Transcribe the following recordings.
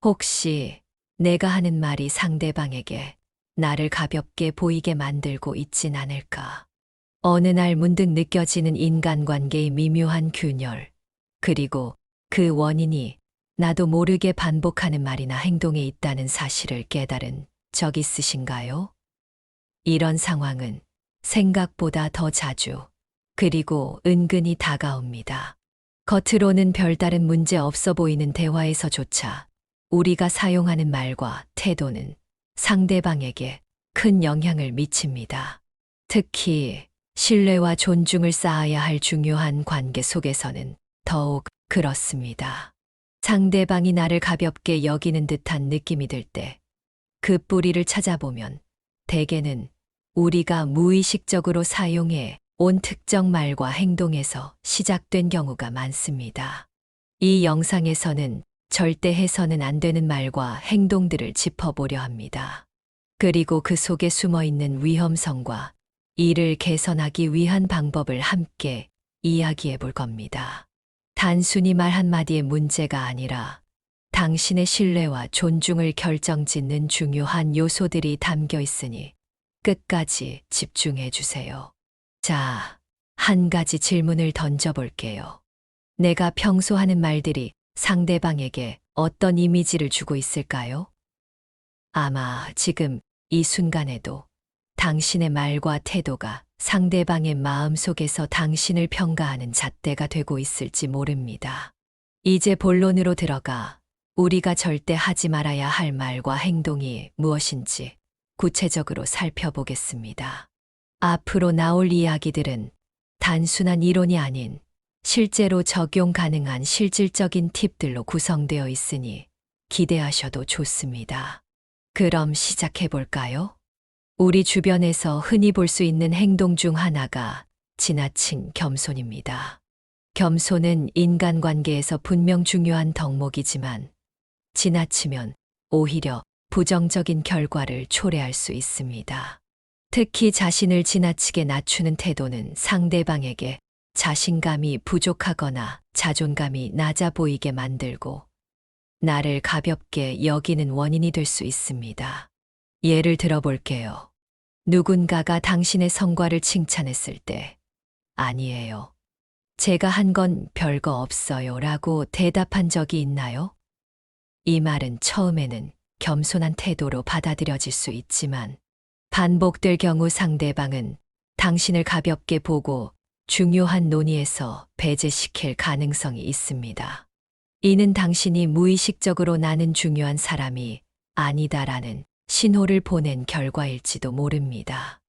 혹시 내가 하는 말이 상대방에게 나를 가볍게 보이게 만들고 있진 않을까? 어느 날 문득 느껴지는 인간관계의 미묘한 균열, 그리고 그 원인이 나도 모르게 반복하는 말이나 행동에 있다는 사실을 깨달은 적 있으신가요? 이런 상황은 생각보다 더 자주, 그리고 은근히 다가옵니다. 겉으로는 별다른 문제 없어 보이는 대화에서조차 우리가 사용하는 말과 태도는 상대방에게 큰 영향을 미칩니다. 특히 신뢰와 존중을 쌓아야 할 중요한 관계 속에서는 더욱 그렇습니다. 상대방이 나를 가볍게 여기는 듯한 느낌이 들 때 그 뿌리를 찾아보면 대개는 우리가 무의식적으로 사용해 온 특정 말과 행동에서 시작된 경우가 많습니다. 이 영상에서는 절대 해서는 안 되는 말과 행동들을 짚어보려 합니다. 그리고 그 속에 숨어 있는 위험성과 이를 개선하기 위한 방법을 함께 이야기해 볼 겁니다. 단순히 말 한마디의 문제가 아니라 당신의 신뢰와 존중을 결정짓는 중요한 요소들이 담겨 있으니 끝까지 집중해 주세요. 자, 한 가지 질문을 던져 볼게요. 내가 평소 하는 말들이 상대방에게 어떤 이미지를 주고 있을까요? 아마 지금 이 순간에도 당신의 말과 태도가 상대방의 마음 속에서 당신을 평가하는 잣대가 되고 있을지 모릅니다. 이제 본론으로 들어가 우리가 절대 하지 말아야 할 말과 행동이 무엇인지 구체적으로 살펴보겠습니다. 앞으로 나올 이야기들은 단순한 이론이 아닌 실제로 적용 가능한 실질적인 팁들로 구성되어 있으니 기대하셔도 좋습니다. 그럼 시작해 볼까요? 우리 주변에서 흔히 볼 수 있는 행동 중 하나가 지나친 겸손입니다. 겸손은 인간관계에서 분명 중요한 덕목이지만 지나치면 오히려 부정적인 결과를 초래할 수 있습니다. 특히 자신을 지나치게 낮추는 태도는 상대방에게 자신감이 부족하거나 자존감이 낮아 보이게 만들고 나를 가볍게 여기는 원인이 될 수 있습니다. 예를 들어 볼게요. 누군가가 당신의 성과를 칭찬했을 때, 아니에요. 제가 한 건 별거 없어요 라고 대답한 적이 있나요? 이 말은 처음에는 겸손한 태도로 받아들여질 수 있지만 반복될 경우 상대방은 당신을 가볍게 보고 중요한 논의에서 배제시킬 가능성이 있습니다. 이는 당신이 무의식적으로 나는 중요한 사람이 아니다라는 신호를 보낸 결과일지도 모릅니다.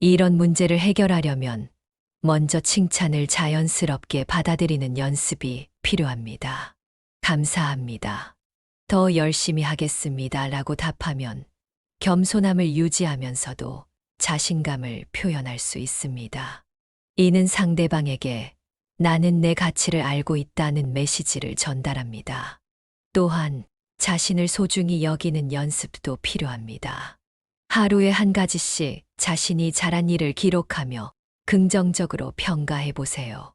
이런 문제를 해결하려면 먼저 칭찬을 자연스럽게 받아들이는 연습이 필요합니다. 감사합니다. 더 열심히 하겠습니다. 라고 답하면 겸손함을 유지하면서도 자신감을 표현할 수 있습니다. 이는 상대방에게 나는 내 가치를 알고 있다는 메시지를 전달합니다. 또한 자신을 소중히 여기는 연습도 필요합니다. 하루에 한 가지씩 자신이 잘한 일을 기록하며 긍정적으로 평가해 보세요.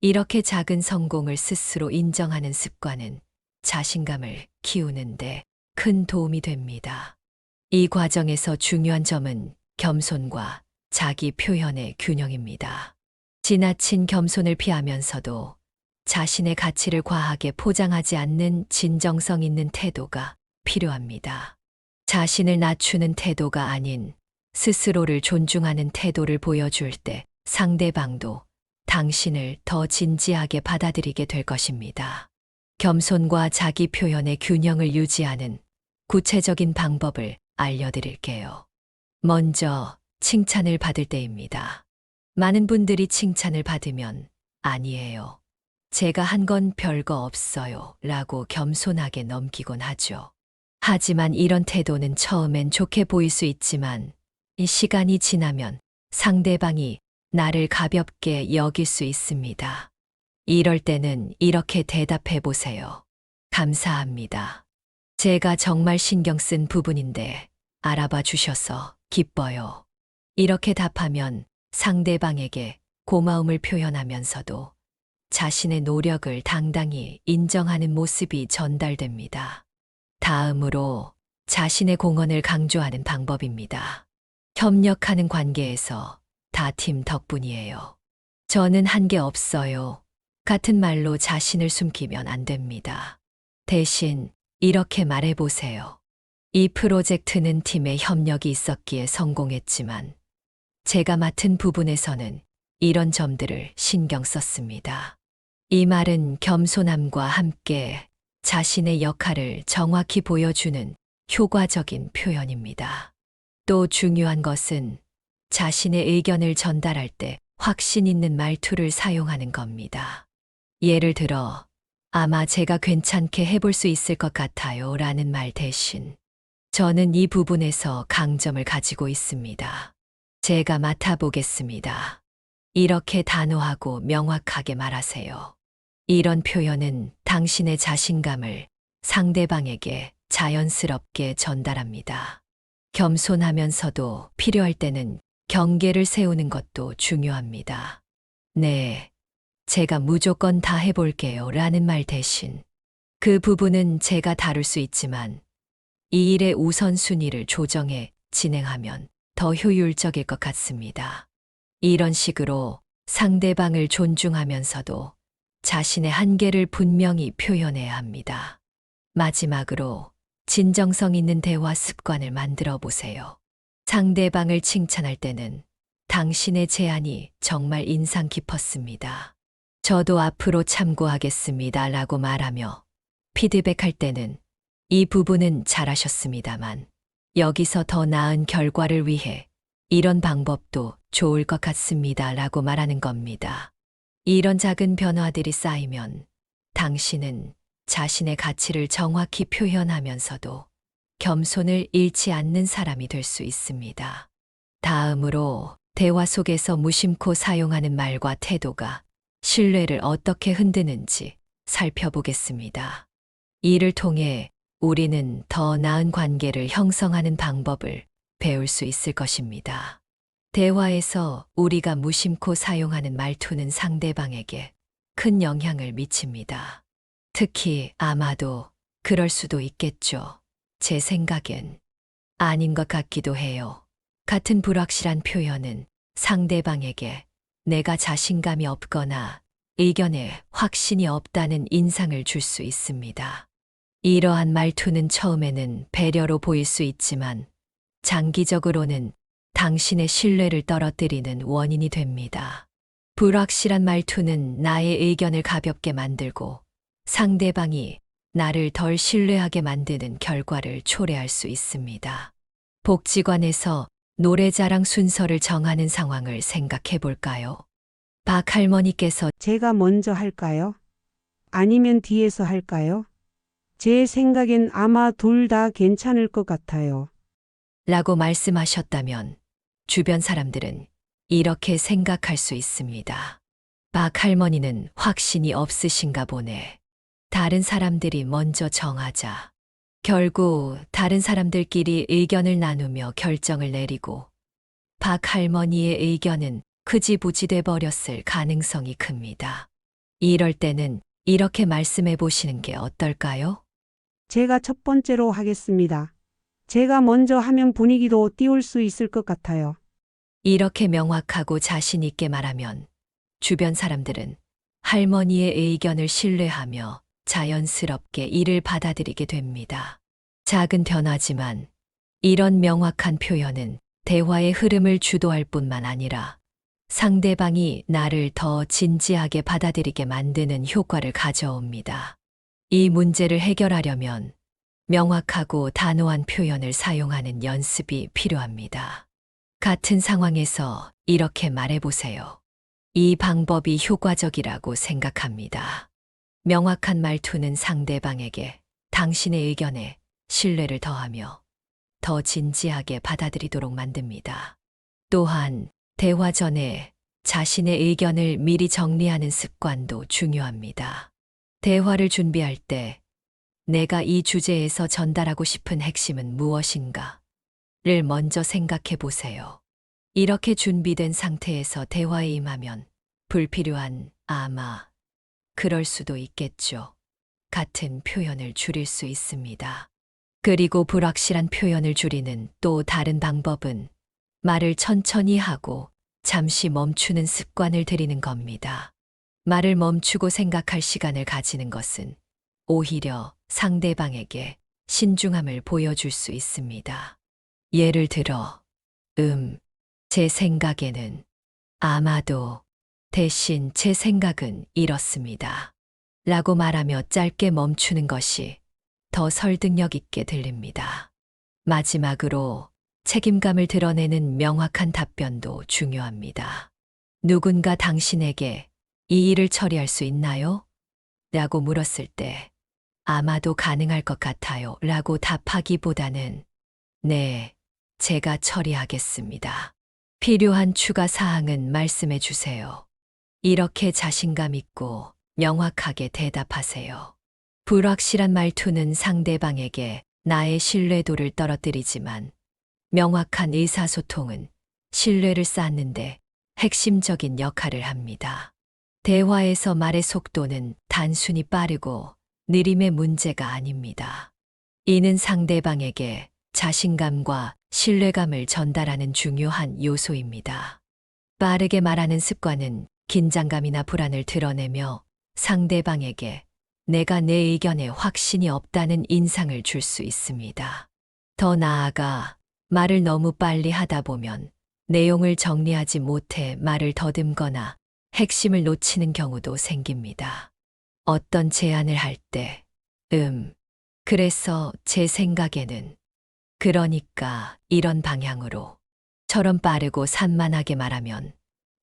이렇게 작은 성공을 스스로 인정하는 습관은 자신감을 키우는데 큰 도움이 됩니다. 이 과정에서 중요한 점은 겸손과 자기 표현의 균형입니다. 지나친 겸손을 피하면서도 자신의 가치를 과하게 포장하지 않는 진정성 있는 태도가 필요합니다. 자신을 낮추는 태도가 아닌 스스로를 존중하는 태도를 보여줄 때 상대방도 당신을 더 진지하게 받아들이게 될 것입니다. 겸손과 자기 표현의 균형을 유지하는 구체적인 방법을 알려드릴게요. 먼저 칭찬을 받을 때입니다. 많은 분들이 칭찬을 받으면 아니에요. 제가 한 건 별거 없어요. 라고 겸손하게 넘기곤 하죠. 하지만 이런 태도는 처음엔 좋게 보일 수 있지만 이 시간이 지나면 상대방이 나를 가볍게 여길 수 있습니다. 이럴 때는 이렇게 대답해 보세요. 감사합니다. 제가 정말 신경 쓴 부분인데 알아봐 주셔서 기뻐요. 이렇게 답하면 상대방에게 고마움을 표현하면서도 자신의 노력을 당당히 인정하는 모습이 전달됩니다. 다음으로 자신의 공헌을 강조하는 방법입니다. 협력하는 관계에서 다 팀 덕분이에요. 저는 한 게 없어요. 같은 말로 자신을 숨기면 안 됩니다. 대신 이렇게 말해보세요. 이 프로젝트는 팀의 협력이 있었기에 성공했지만 제가 맡은 부분에서는 이런 점들을 신경 썼습니다. 이 말은 겸손함과 함께 자신의 역할을 정확히 보여주는 효과적인 표현입니다. 또 중요한 것은 자신의 의견을 전달할 때 확신 있는 말투를 사용하는 겁니다. 예를 들어, 아마 제가 괜찮게 해볼 수 있을 것 같아요 라는 말 대신 저는 이 부분에서 강점을 가지고 있습니다. 제가 맡아보겠습니다. 이렇게 단호하고 명확하게 말하세요. 이런 표현은 당신의 자신감을 상대방에게 자연스럽게 전달합니다. 겸손하면서도 필요할 때는 경계를 세우는 것도 중요합니다. 네, 제가 무조건 다 해볼게요 라는 말 대신 그 부분은 제가 다룰 수 있지만 이 일의 우선순위를 조정해 진행하면 더 효율적일 것 같습니다. 이런 식으로 상대방을 존중하면서도 자신의 한계를 분명히 표현해야 합니다. 마지막으로 진정성 있는 대화 습관을 만들어 보세요. 상대방을 칭찬할 때는 당신의 제안이 정말 인상 깊었습니다. 저도 앞으로 참고하겠습니다. 라고 말하며 피드백할 때는 이 부분은 잘하셨습니다만 여기서 더 나은 결과를 위해 이런 방법도 좋을 것 같습니다. 라고 말하는 겁니다. 이런 작은 변화들이 쌓이면 당신은 자신의 가치를 정확히 표현하면서도 겸손을 잃지 않는 사람이 될 수 있습니다. 다음으로 대화 속에서 무심코 사용하는 말과 태도가 신뢰를 어떻게 흔드는지 살펴보겠습니다. 이를 통해 우리는 더 나은 관계를 형성하는 방법을 배울 수 있을 것입니다. 대화에서 우리가 무심코 사용하는 말투는 상대방에게 큰 영향을 미칩니다. 특히 아마도 그럴 수도 있겠죠. 제 생각엔 아닌 것 같기도 해요. 같은 불확실한 표현은 상대방에게 내가 자신감이 없거나 의견에 확신이 없다는 인상을 줄 수 있습니다. 이러한 말투는 처음에는 배려로 보일 수 있지만 장기적으로는 당신의 신뢰를 떨어뜨리는 원인이 됩니다. 불확실한 말투는 나의 의견을 가볍게 만들고 상대방이 나를 덜 신뢰하게 만드는 결과를 초래할 수 있습니다. 복지관에서 노래자랑 순서를 정하는 상황을 생각해 볼까요? 박 할머니께서 제가 먼저 할까요? 아니면 뒤에서 할까요? 제 생각엔 아마 둘 다 괜찮을 것 같아요. 라고 말씀하셨다면 주변 사람들은 이렇게 생각할 수 있습니다. 박 할머니는 확신이 없으신가 보네. 다른 사람들이 먼저 정하자. 결국 다른 사람들끼리 의견을 나누며 결정을 내리고 박 할머니의 의견은 흐지부지 돼 버렸을 가능성이 큽니다. 이럴 때는 이렇게 말씀해 보시는 게 어떨까요? 제가 첫 번째로 하겠습니다. 제가 먼저 하면 분위기도 띄울 수 있을 것 같아요. 이렇게 명확하고 자신 있게 말하면 주변 사람들은 할머니의 의견을 신뢰하며 자연스럽게 이를 받아들이게 됩니다. 작은 변화지만 이런 명확한 표현은 대화의 흐름을 주도할 뿐만 아니라 상대방이 나를 더 진지하게 받아들이게 만드는 효과를 가져옵니다. 이 문제를 해결하려면 명확하고 단호한 표현을 사용하는 연습이 필요합니다. 같은 상황에서 이렇게 말해보세요. 이 방법이 효과적이라고 생각합니다. 명확한 말투는 상대방에게 당신의 의견에 신뢰를 더하며 더 진지하게 받아들이도록 만듭니다. 또한 대화 전에 자신의 의견을 미리 정리하는 습관도 중요합니다. 대화를 준비할 때 내가 이 주제에서 전달하고 싶은 핵심은 무엇인가? 를 먼저 생각해 보세요. 이렇게 준비된 상태에서 대화에 임하면 불필요한 아마, 그럴 수도 있겠죠. 같은 표현을 줄일 수 있습니다. 그리고 불확실한 표현을 줄이는 또 다른 방법은 말을 천천히 하고 잠시 멈추는 습관을 들이는 겁니다. 말을 멈추고 생각할 시간을 가지는 것은 오히려 상대방에게 신중함을 보여줄 수 있습니다. 예를 들어, 음, 제 생각에는 아마도 대신 제 생각은 이렇습니다. 라고 말하며 짧게 멈추는 것이 더 설득력 있게 들립니다. 마지막으로 책임감을 드러내는 명확한 답변도 중요합니다. 누군가 당신에게 이 일을 처리할 수 있나요? 라고 물었을 때 아마도 가능할 것 같아요. 라고 답하기보다는 네, 제가 처리하겠습니다. 필요한 추가 사항은 말씀해 주세요. 이렇게 자신감 있고 명확하게 대답하세요. 불확실한 말투는 상대방에게 나의 신뢰도를 떨어뜨리지만 명확한 의사소통은 신뢰를 쌓는데 핵심적인 역할을 합니다. 대화에서 말의 속도는 단순히 빠르고 느림의 문제가 아닙니다. 이는 상대방에게 자신감과 신뢰감을 전달하는 중요한 요소입니다. 빠르게 말하는 습관은 긴장감이나 불안을 드러내며 상대방에게 내가 내 의견에 확신이 없다는 인상을 줄 수 있습니다. 더 나아가 말을 너무 빨리 하다 보면 내용을 정리하지 못해 말을 더듬거나 핵심을 놓치는 경우도 생깁니다. 어떤 제안을 할 때, 음, 그래서 제 생각에는, 그러니까 이런 방향으로, 처럼 빠르고 산만하게 말하면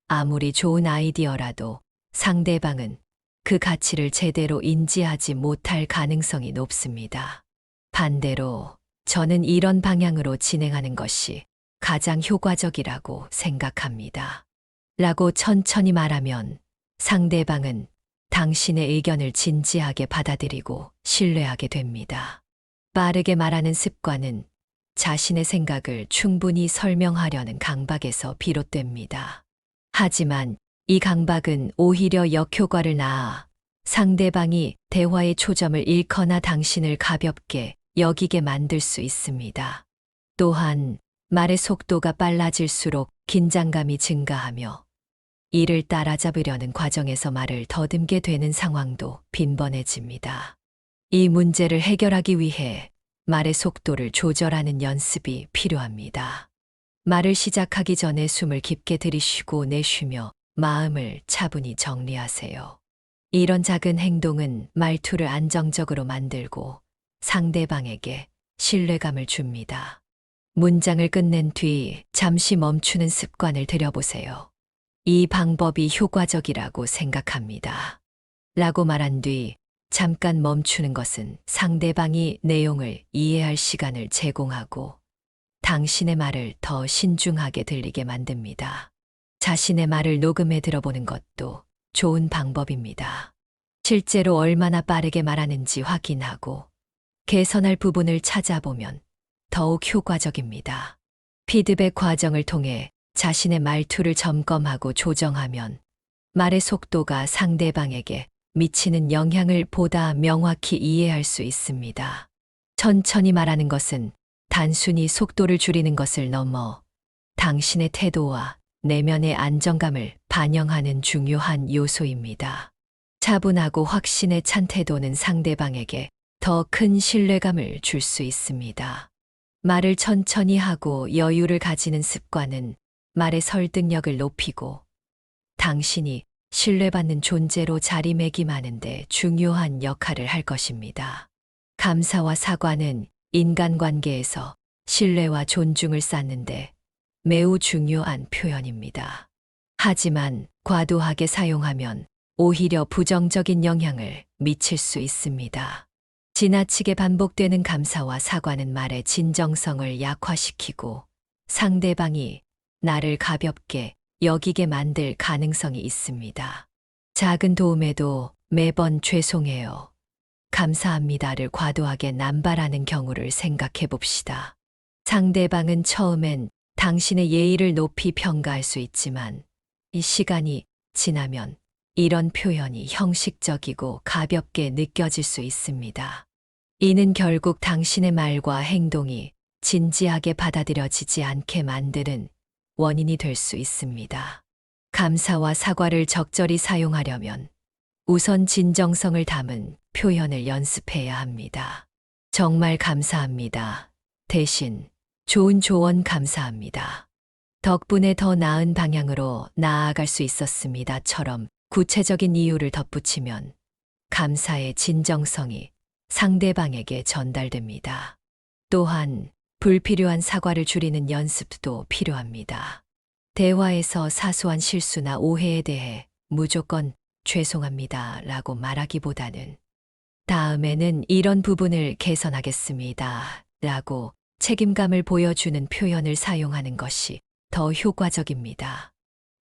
아무리 좋은 아이디어라도 상대방은 그 가치를 제대로 인지하지 못할 가능성이 높습니다. 반대로 저는 이런 방향으로 진행하는 것이 가장 효과적이라고 생각합니다. 라고 천천히 말하면 상대방은 당신의 의견을 진지하게 받아들이고 신뢰하게 됩니다. 빠르게 말하는 습관은 자신의 생각을 충분히 설명하려는 강박에서 비롯됩니다. 하지만 이 강박은 오히려 역효과를 낳아 상대방이 대화의 초점을 잃거나 당신을 가볍게 여기게 만들 수 있습니다. 또한 말의 속도가 빨라질수록 긴장감이 증가하며 이를 따라잡으려는 과정에서 말을 더듬게 되는 상황도 빈번해집니다. 이 문제를 해결하기 위해 말의 속도를 조절하는 연습이 필요합니다. 말을 시작하기 전에 숨을 깊게 들이쉬고 내쉬며 마음을 차분히 정리하세요. 이런 작은 행동은 말투를 안정적으로 만들고 상대방에게 신뢰감을 줍니다. 문장을 끝낸 뒤 잠시 멈추는 습관을 들여보세요. 이 방법이 효과적이라고 생각합니다. 라고 말한 뒤 잠깐 멈추는 것은 상대방이 내용을 이해할 시간을 제공하고 당신의 말을 더 신중하게 들리게 만듭니다. 자신의 말을 녹음해 들어보는 것도 좋은 방법입니다. 실제로 얼마나 빠르게 말하는지 확인하고 개선할 부분을 찾아보면 더욱 효과적입니다. 피드백 과정을 통해 자신의 말투를 점검하고 조정하면 말의 속도가 상대방에게 미치는 영향을 보다 명확히 이해할 수 있습니다. 천천히 말하는 것은 단순히 속도를 줄이는 것을 넘어 당신의 태도와 내면의 안정감을 반영하는 중요한 요소입니다. 차분하고 확신에 찬 태도는 상대방에게 더 큰 신뢰감을 줄 수 있습니다. 말을 천천히 하고 여유를 가지는 습관은 말의 설득력을 높이고 당신이 신뢰받는 존재로 자리매김하는데 중요한 역할을 할 것입니다. 감사와 사과는 인간관계에서 신뢰와 존중을 쌓는데 매우 중요한 표현입니다. 하지만 과도하게 사용하면 오히려 부정적인 영향을 미칠 수 있습니다. 지나치게 반복되는 감사와 사과는 말의 진정성을 약화시키고 상대방이 나를 가볍게 여기게 만들 가능성이 있습니다. 작은 도움에도 매번 죄송해요. 감사합니다를 과도하게 남발하는 경우를 생각해 봅시다. 상대방은 처음엔 당신의 예의를 높이 평가할 수 있지만 이 시간이 지나면 이런 표현이 형식적이고 가볍게 느껴질 수 있습니다. 이는 결국 당신의 말과 행동이 진지하게 받아들여지지 않게 만드는 원인이 될 수 있습니다. 감사와 사과를 적절히 사용하려면 우선 진정성을 담은 표현을 연습해야 합니다. 정말 감사합니다. 대신 좋은 조언 감사합니다. 덕분에 더 나은 방향으로 나아갈 수 있었습니다.처럼 구체적인 이유를 덧붙이면 감사의 진정성이 상대방에게 전달됩니다. 또한 불필요한 사과를 줄이는 연습도 필요합니다. 대화에서 사소한 실수나 오해에 대해 무조건 죄송합니다 라고 말하기보다는 다음에는 이런 부분을 개선하겠습니다 라고 책임감을 보여주는 표현을 사용하는 것이 더 효과적입니다.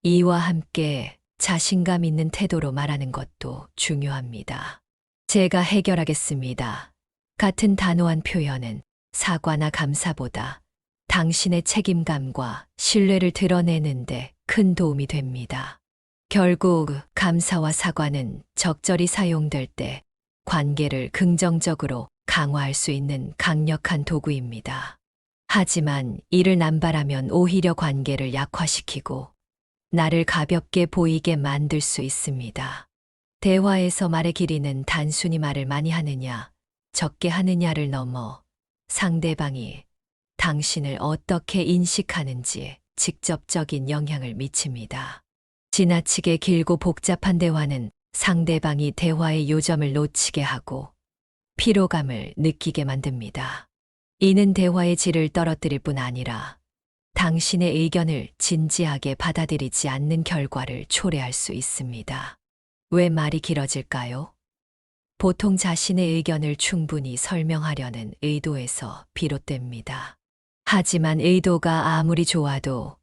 이와 함께 자신감 있는 태도로 말하는 것도 중요합니다. 제가 해결하겠습니다. 같은 단호한 표현은 사과나 감사보다 당신의 책임감과 신뢰를 드러내는데 큰 도움이 됩니다. 결국 감사와 사과는 적절히 사용될 때 관계를 긍정적으로 강화할 수 있는 강력한 도구입니다. 하지만 이를 남발하면 오히려 관계를 약화시키고 나를 가볍게 보이게 만들 수 있습니다. 대화에서 말의 길이는 단순히 말을 많이 하느냐, 적게 하느냐를 넘어 상대방이 당신을 어떻게 인식하는지 직접적인 영향을 미칩니다. 지나치게 길고 복잡한 대화는 상대방이 대화의 요점을 놓치게 하고 피로감을 느끼게 만듭니다. 이는 대화의 질을 떨어뜨릴 뿐 아니라 당신의 의견을 진지하게 받아들이지 않는 결과를 초래할 수 있습니다. 왜 말이 길어질까요? 보통 자신의 의견을 충분히 설명하려는 의도에서 비롯됩니다. 하지만 의도가 아무리 좋아도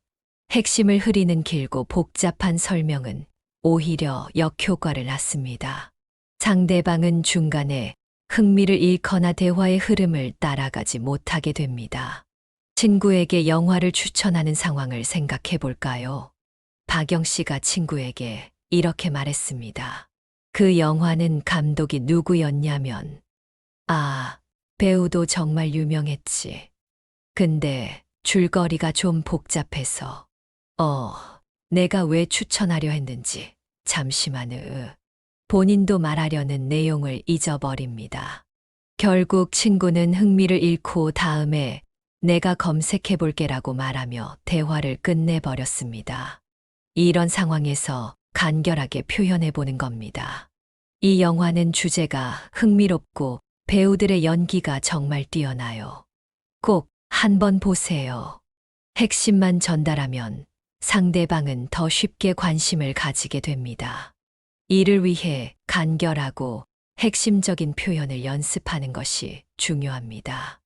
핵심을 흐리는 길고 복잡한 설명은 오히려 역효과를 낳습니다. 상대방은 중간에 흥미를 잃거나 대화의 흐름을 따라가지 못하게 됩니다. 친구에게 영화를 추천하는 상황을 생각해 볼까요? 박영 씨가 친구에게 이렇게 말했습니다. 그 영화는 감독이 누구였냐면, 아, 배우도 정말 유명했지. 근데 줄거리가 좀 복잡해서, 어, 내가 왜 추천하려 했는지, 잠시만 으. 본인도 말하려는 내용을 잊어버립니다. 결국 친구는 흥미를 잃고 다음에 내가 검색해 볼게라고 말하며 대화를 끝내버렸습니다. 이런 상황에서 간결하게 표현해 보는 겁니다. 이 영화는 주제가 흥미롭고 배우들의 연기가 정말 뛰어나요. 꼭 한번 보세요. 핵심만 전달하면 상대방은 더 쉽게 관심을 가지게 됩니다. 이를 위해 간결하고 핵심적인 표현을 연습하는 것이 중요합니다.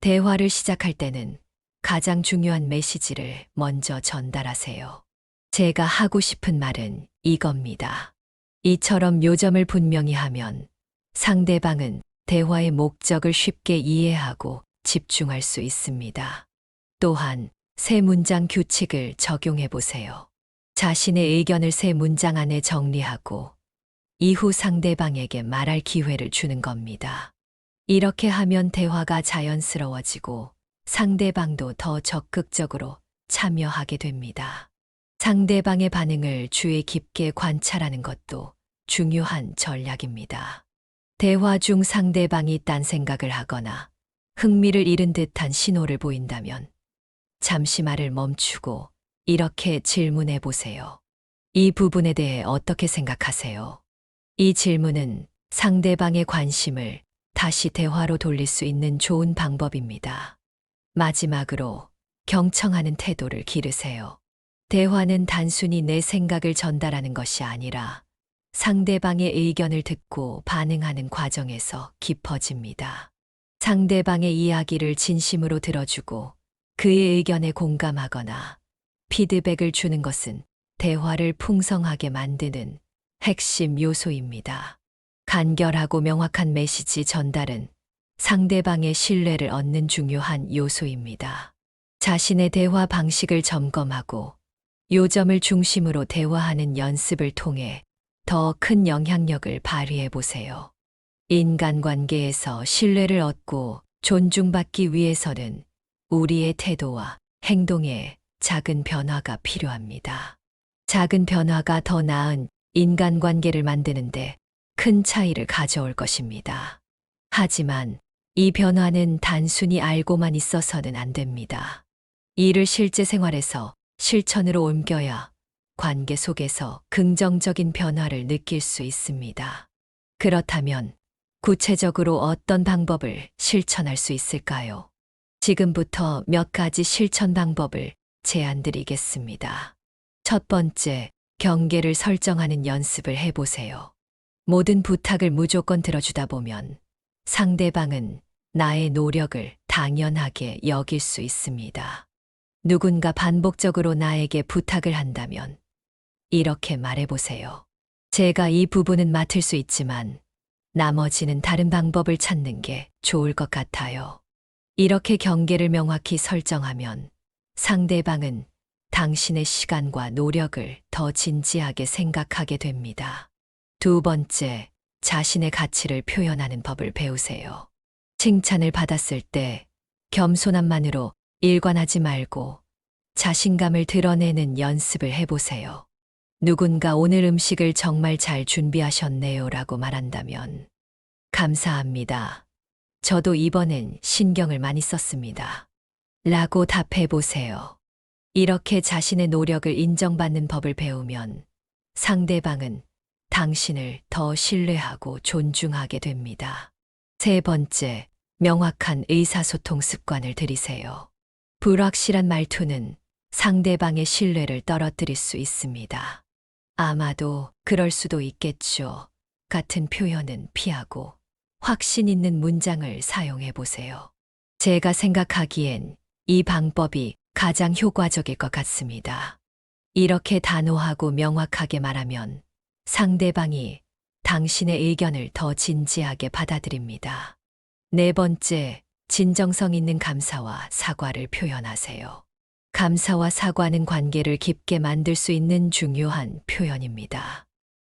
대화를 시작할 때는 가장 중요한 메시지를 먼저 전달하세요. 제가 하고 싶은 말은 이겁니다. 이처럼 요점을 분명히 하면 상대방은 대화의 목적을 쉽게 이해하고 집중할 수 있습니다. 또한 세 문장 규칙을 적용해 보세요. 자신의 의견을 세 문장 안에 정리하고 이후 상대방에게 말할 기회를 주는 겁니다. 이렇게 하면 대화가 자연스러워지고 상대방도 더 적극적으로 참여하게 됩니다. 상대방의 반응을 주의 깊게 관찰하는 것도 중요한 전략입니다. 대화 중 상대방이 딴 생각을 하거나 흥미를 잃은 듯한 신호를 보인다면 잠시 말을 멈추고 이렇게 질문해 보세요. 이 부분에 대해 어떻게 생각하세요? 이 질문은 상대방의 관심을 다시 대화로 돌릴 수 있는 좋은 방법입니다. 마지막으로 경청하는 태도를 기르세요. 대화는 단순히 내 생각을 전달하는 것이 아니라 상대방의 의견을 듣고 반응하는 과정에서 깊어집니다. 상대방의 이야기를 진심으로 들어주고 그의 의견에 공감하거나 피드백을 주는 것은 대화를 풍성하게 만드는 핵심 요소입니다. 간결하고 명확한 메시지 전달은 상대방의 신뢰를 얻는 중요한 요소입니다. 자신의 대화 방식을 점검하고 요점을 중심으로 대화하는 연습을 통해 더 큰 영향력을 발휘해 보세요. 인간관계에서 신뢰를 얻고 존중받기 위해서는 우리의 태도와 행동에 작은 변화가 필요합니다. 작은 변화가 더 나은 인간관계를 만드는데 큰 차이를 가져올 것입니다. 하지만 이 변화는 단순히 알고만 있어서는 안 됩니다. 이를 실제 생활에서 실천으로 옮겨야 관계 속에서 긍정적인 변화를 느낄 수 있습니다. 그렇다면 구체적으로 어떤 방법을 실천할 수 있을까요? 지금부터 몇 가지 실천 방법을 제안 드리겠습니다. 첫 번째, 경계를 설정하는 연습을 해보세요. 모든 부탁을 무조건 들어주다 보면 상대방은 나의 노력을 당연하게 여길 수 있습니다. 누군가 반복적으로 나에게 부탁을 한다면 이렇게 말해보세요. 제가 이 부분은 맡을 수 있지만 나머지는 다른 방법을 찾는 게 좋을 것 같아요. 이렇게 경계를 명확히 설정하면 상대방은 당신의 시간과 노력을 더 진지하게 생각하게 됩니다. 두 번째, 자신의 가치를 표현하는 법을 배우세요. 칭찬을 받았을 때 겸손함만으로 일관하지 말고 자신감을 드러내는 연습을 해보세요. 누군가 오늘 음식을 정말 잘 준비하셨네요 라고 말한다면 감사합니다. 저도 이번엔 신경을 많이 썼습니다. 라고 답해 보세요. 이렇게 자신의 노력을 인정받는 법을 배우면 상대방은 당신을 더 신뢰하고 존중하게 됩니다. 세 번째, 명확한 의사소통 습관을 들이세요. 불확실한 말투는 상대방의 신뢰를 떨어뜨릴 수 있습니다. 아마도 그럴 수도 있겠죠. 같은 표현은 피하고 확신 있는 문장을 사용해 보세요. 제가 생각하기엔 이 방법이 가장 효과적일 것 같습니다. 이렇게 단호하고 명확하게 말하면 상대방이 당신의 의견을 더 진지하게 받아들입니다. 네 번째, 진정성 있는 감사와 사과를 표현하세요. 감사와 사과는 관계를 깊게 만들 수 있는 중요한 표현입니다.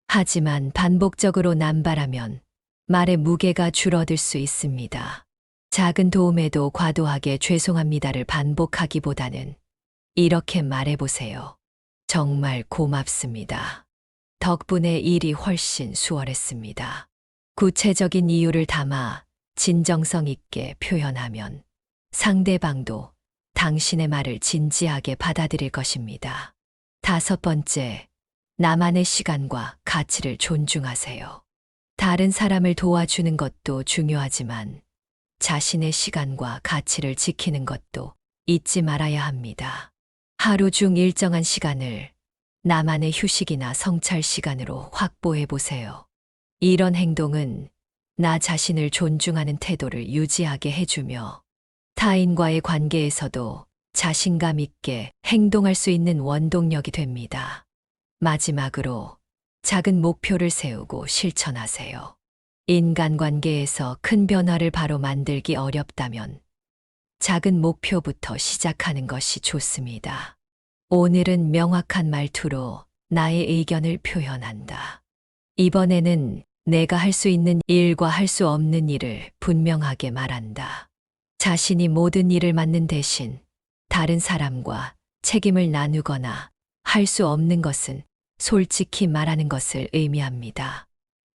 하지만 반복적으로 남발하면 말의 무게가 줄어들 수 있습니다. 작은 도움에도 과도하게 죄송합니다를 반복하기보다는 이렇게 말해보세요. 정말 고맙습니다. 덕분에 일이 훨씬 수월했습니다. 구체적인 이유를 담아 진정성 있게 표현하면 상대방도 당신의 말을 진지하게 받아들일 것입니다. 다섯 번째, 나만의 시간과 가치를 존중하세요. 다른 사람을 도와주는 것도 중요하지만 자신의 시간과 가치를 지키는 것도 잊지 말아야 합니다. 하루 중 일정한 시간을 나만의 휴식이나 성찰 시간으로 확보해 보세요. 이런 행동은 나 자신을 존중하는 태도를 유지하게 해주며 타인과의 관계에서도 자신감 있게 행동할 수 있는 원동력이 됩니다. 마지막으로 작은 목표를 세우고 실천하세요. 인간관계에서 큰 변화를 바로 만들기 어렵다면 작은 목표부터 시작하는 것이 좋습니다. 오늘은 명확한 말투로 나의 의견을 표현한다. 이번에는 내가 할 수 있는 일과 할 수 없는 일을 분명하게 말한다. 자신이 모든 일을 맡는 대신 다른 사람과 책임을 나누거나 할 수 없는 것은 솔직히 말하는 것을 의미합니다.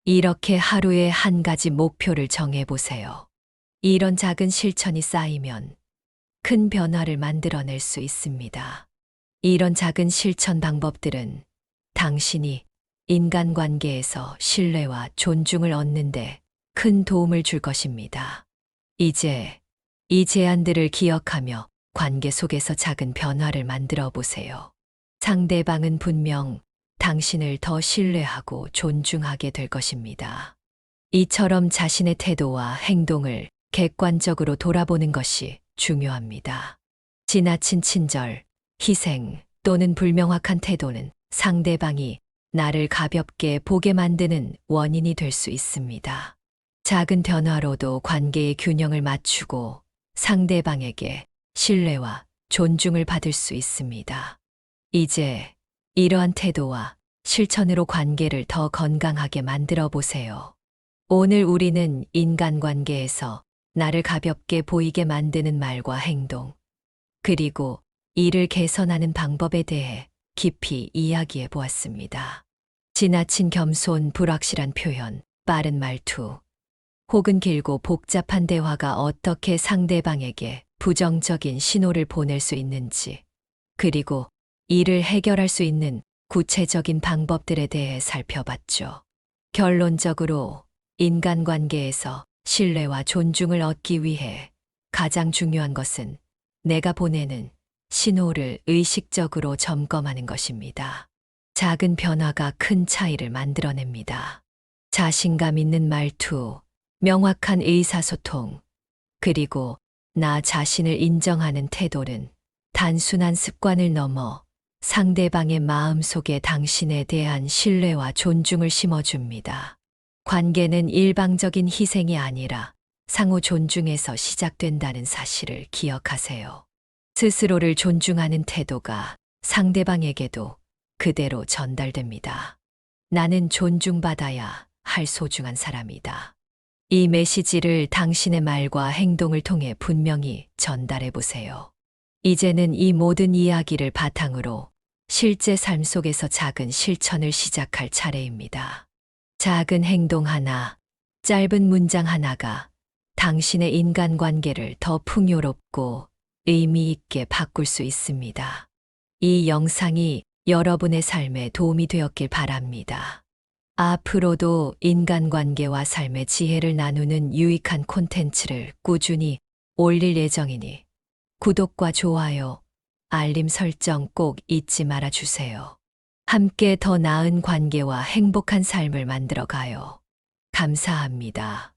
이렇게 하루에 한 가지 목표를 정해보세요. 이런 작은 실천이 쌓이면 큰 변화를 만들어낼 수 있습니다. 이런 작은 실천 방법들은 당신이 인간관계에서 신뢰와 존중을 얻는데 큰 도움을 줄 것입니다. 이제 이 제안들을 기억하며 관계 속에서 작은 변화를 만들어 보세요. 상대방은 분명 당신을 더 신뢰하고 존중하게 될 것입니다. 이처럼 자신의 태도와 행동을 객관적으로 돌아보는 것이 중요합니다. 지나친 친절, 희생 또는 불명확한 태도는 상대방이 나를 가볍게 보게 만드는 원인이 될 수 있습니다. 작은 변화로도 관계의 균형을 맞추고 상대방에게 신뢰와 존중을 받을 수 있습니다. 이제 이러한 태도와 실천으로 관계를 더 건강하게 만들어 보세요. 오늘 우리는 인간관계에서 나를 가볍게 보이게 만드는 말과 행동, 그리고 이를 개선하는 방법에 대해 깊이 이야기해 보았습니다. 지나친 겸손, 불확실한 표현, 빠른 말투, 혹은 길고 복잡한 대화가 어떻게 상대방에게 부정적인 신호를 보낼 수 있는지, 그리고 이를 해결할 수 있는 구체적인 방법들에 대해 살펴봤죠. 결론적으로 인간관계에서 신뢰와 존중을 얻기 위해 가장 중요한 것은 내가 보내는 신호를 의식적으로 점검하는 것입니다. 작은 변화가 큰 차이를 만들어냅니다. 자신감 있는 말투, 명확한 의사소통, 그리고 나 자신을 인정하는 태도는 단순한 습관을 넘어 상대방의 마음 속에 당신에 대한 신뢰와 존중을 심어줍니다. 관계는 일방적인 희생이 아니라 상호 존중에서 시작된다는 사실을 기억하세요. 스스로를 존중하는 태도가 상대방에게도 그대로 전달됩니다. 나는 존중받아야 할 소중한 사람이다. 이 메시지를 당신의 말과 행동을 통해 분명히 전달해 보세요. 이제는 이 모든 이야기를 바탕으로 실제 삶 속에서 작은 실천을 시작할 차례입니다. 작은 행동 하나, 짧은 문장 하나가 당신의 인간관계를 더 풍요롭고 의미 있게 바꿀 수 있습니다. 이 영상이 여러분의 삶에 도움이 되었길 바랍니다. 앞으로도 인간관계와 삶의 지혜를 나누는 유익한 콘텐츠를 꾸준히 올릴 예정이니 구독과 좋아요, 알림 설정 꼭 잊지 말아 주세요. 함께 더 나은 관계와 행복한 삶을 만들어 가요. 감사합니다.